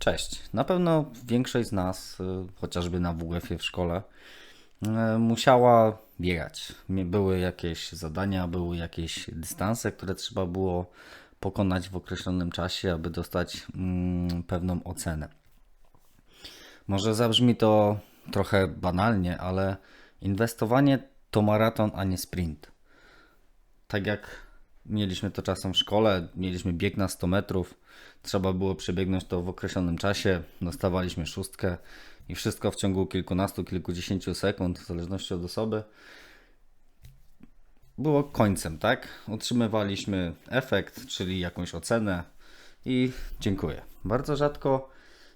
Cześć. Na pewno większość z nas, y, chociażby na WF-ie w szkole, y, musiała biegać. Były jakieś zadania, były jakieś dystanse, które trzeba było pokonać w określonym czasie, aby dostać mm, pewną ocenę. Może zabrzmi to trochę banalnie, ale inwestowanie to maraton, a nie sprint. Tak jak mieliśmy to czasem w szkole, mieliśmy bieg na 100 metrów, trzeba było przebiegnąć to w określonym czasie, dostawaliśmy szóstkę i wszystko w ciągu kilkunastu, kilkudziesięciu sekund, w zależności od osoby, było końcem, tak? Otrzymywaliśmy efekt, czyli jakąś ocenę i dziękuję. Bardzo rzadko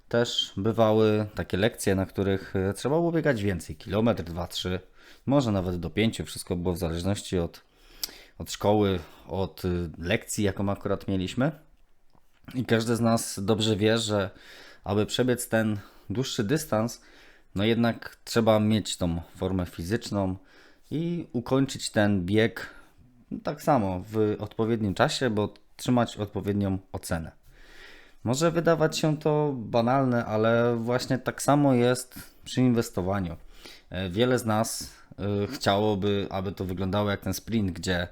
też bywały takie lekcje, na których e, trzeba było biegać więcej, kilometr, dwa, trzy, może nawet do pięciu, wszystko było w zależności od od szkoły, od y, lekcji, jaką akurat mieliśmy. I każdy z nas dobrze wie, że aby przebiec ten dłuższy dystans, no jednak trzeba mieć tą formę fizyczną i ukończyć ten bieg tak samo w odpowiednim czasie, bo trzymać odpowiednią ocenę. Może wydawać się to banalne, ale właśnie tak samo jest przy inwestowaniu. E, Wiele z nas chciałoby, aby to wyglądało jak ten sprint, gdzie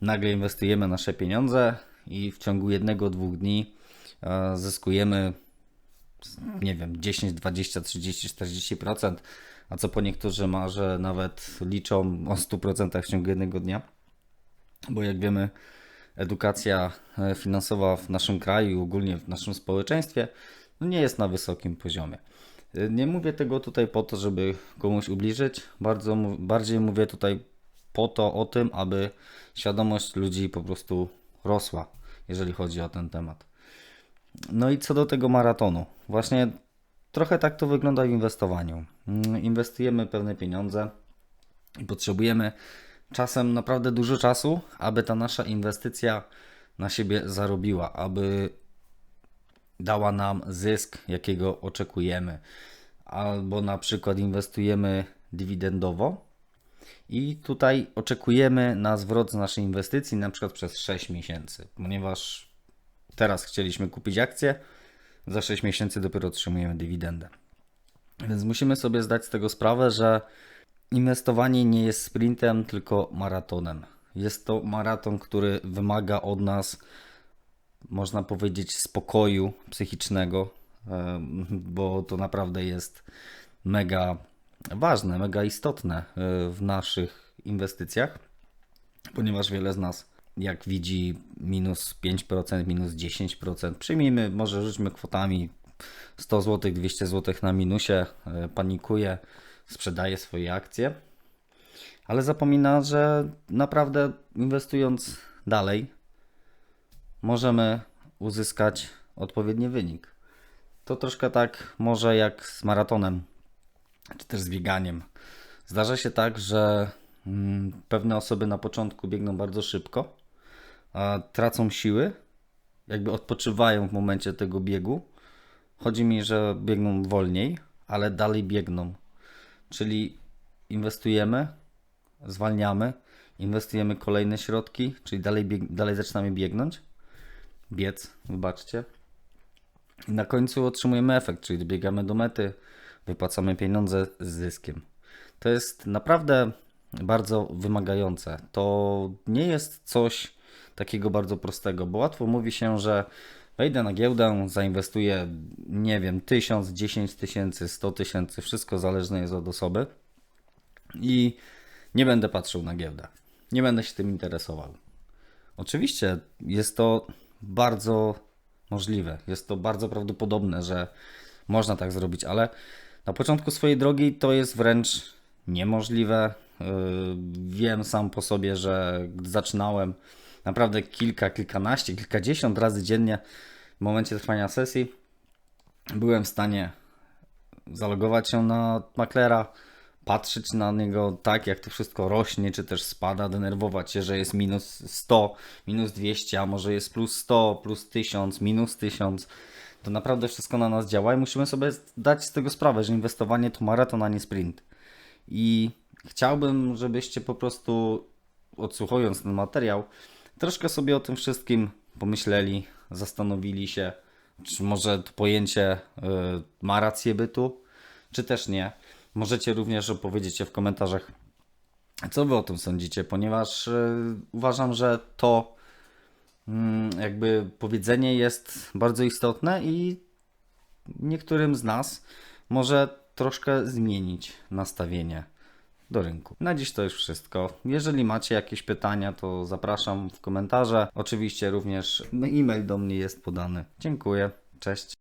nagle inwestujemy nasze pieniądze i w ciągu jednego, dwóch dni e, zyskujemy, nie wiem, 10, 20, 30, 40%, a co po niektórzy ma, że nawet liczą o 100% w ciągu jednego dnia. Bo jak wiemy, edukacja e, finansowa w naszym kraju ogólnie w naszym społeczeństwie no nie jest na wysokim poziomie. Nie mówię tego tutaj po to, żeby komuś ubliżyć, bardzo, bardziej mówię tutaj po to o tym, aby świadomość ludzi po prostu rosła, jeżeli chodzi o ten temat. No i co do tego maratonu, właśnie trochę tak to wygląda w inwestowaniu. Mm, Inwestujemy pewne pieniądze i potrzebujemy czasem naprawdę dużo czasu, aby ta nasza inwestycja na siebie zarobiła, aby dała nam zysk, jakiego oczekujemy. Albo na przykład inwestujemy dywidendowo i tutaj oczekujemy na zwrot z naszej inwestycji na przykład przez 6 miesięcy, ponieważ teraz chcieliśmy kupić akcję, za 6 miesięcy dopiero otrzymujemy dywidendę. Więc musimy sobie zdać z tego sprawę, że inwestowanie nie jest sprintem, tylko maratonem. Jest to maraton, który wymaga od nas, można powiedzieć, spokoju psychicznego, bo to naprawdę jest mega ważne, mega istotne e, w naszych inwestycjach, ponieważ wiele z nas, jak widzi minus 5%, minus 10%, przyjmijmy, może rzućmy kwotami 100 zł, 200 zł na minusie, e, panikuje, sprzedaje swoje akcje, ale zapomina, że naprawdę inwestując dalej, możemy uzyskać odpowiedni wynik. To troszkę tak może jak z maratonem, czy też z bieganiem. Zdarza się tak, że mm, pewne osoby na początku biegną bardzo szybko, tracą siły, jakby odpoczywają w momencie tego biegu. Chodzi mi, że biegną wolniej, ale dalej biegną. Czyli inwestujemy, zwalniamy, inwestujemy kolejne środki, czyli dalej, dalej zaczynamy biegnąć, biec, wybaczcie. I na końcu otrzymujemy efekt, czyli dobiegamy do mety, wypłacamy pieniądze z zyskiem. To jest naprawdę bardzo wymagające. To nie jest coś takiego bardzo prostego, bo łatwo mówi się, że wejdę na giełdę, zainwestuję, nie wiem, 1000, 10 tysięcy, 100 tysięcy, wszystko zależne jest od osoby i nie będę patrzył na giełdę. Nie będę się tym interesował. Oczywiście jest to bardzo możliwe, jest to bardzo prawdopodobne, że można tak zrobić, ale na początku swojej drogi to jest wręcz niemożliwe. Yy, Wiem sam po sobie, że gdy zaczynałem naprawdę kilka, kilkanaście, kilkadziesiąt razy dziennie w momencie trwania sesji, byłem w stanie zalogować się na maklera, patrzeć na niego tak, jak to wszystko rośnie, czy też spada, denerwować się, że jest minus 100, minus 200, a może jest plus 100, plus 1000, minus 1000. To naprawdę wszystko na nas działa i musimy sobie zdać z tego sprawę, że inwestowanie to maraton, a nie sprint. I chciałbym, żebyście po prostu odsłuchując ten materiał, troszkę sobie o tym wszystkim pomyśleli, zastanowili się, Czy może to pojęcie y, ma rację bytu, czy też nie? Możecie również opowiedzieć w komentarzach, co wy o tym sądzicie, ponieważ y, uważam, że to mm, jakby powiedzenie jest bardzo istotne i niektórym z nas może troszkę zmienić nastawienie do rynku. Na dziś to już wszystko. Jeżeli macie jakieś pytania, to zapraszam w komentarze. Oczywiście również e-mail do mnie jest podany. Dziękuję. Cześć.